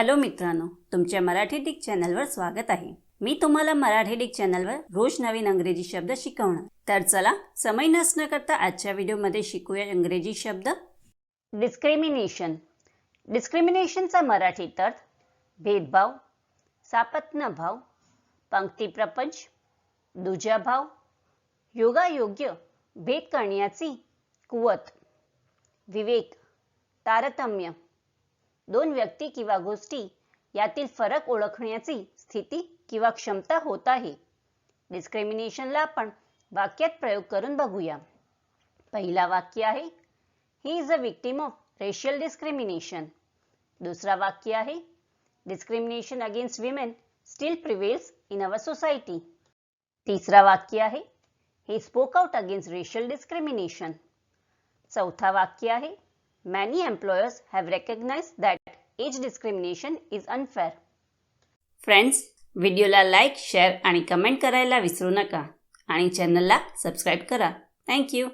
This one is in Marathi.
हॅलो मित्रांनो तुमच्या मराठी डिक चॅनलवर स्वागत आहे. मी तुम्हाला मराठी डिक चॅनलवर रोज नवीन अंग्रेजी शब्द शिकवणार. तर चला समय नसणं करता आजच्या व्हिडिओमध्ये शिकूया इंग्रजी शब्द. डिस्क्रिमिनेशन डिस्क्रिमिनेशनचा मराठीत अर्थ भेदभाव सापत्न भाव पंक्ती प्रपंच दुजा भाव योगायोग्य भेद करण्याची कुवत विवेक तारतम्य. दोन व्यक्ती किंवा गोष्टी यातील फरक ओळखण्याची स्थिती किंवा क्षमता होत आहे. डिस्क्रिमिनेशनला आपण वाक्यात प्रयोग करून बघूया. पहिला वाक्य आहे he is a victim of racial discrimination दुसरा वाक्य आहे discrimination against women still prevails in our society तिसरा वाक्य आहे he spoke out against racial discrimination चौथा वाक्य आहे many employers have recognise that age discrimination is unfair friends व्हिडिओला लाईक शेअर आणि कमेंट करायला विसरू नका. आणि चॅनलला सबस्क्राईब करा. थँक्यू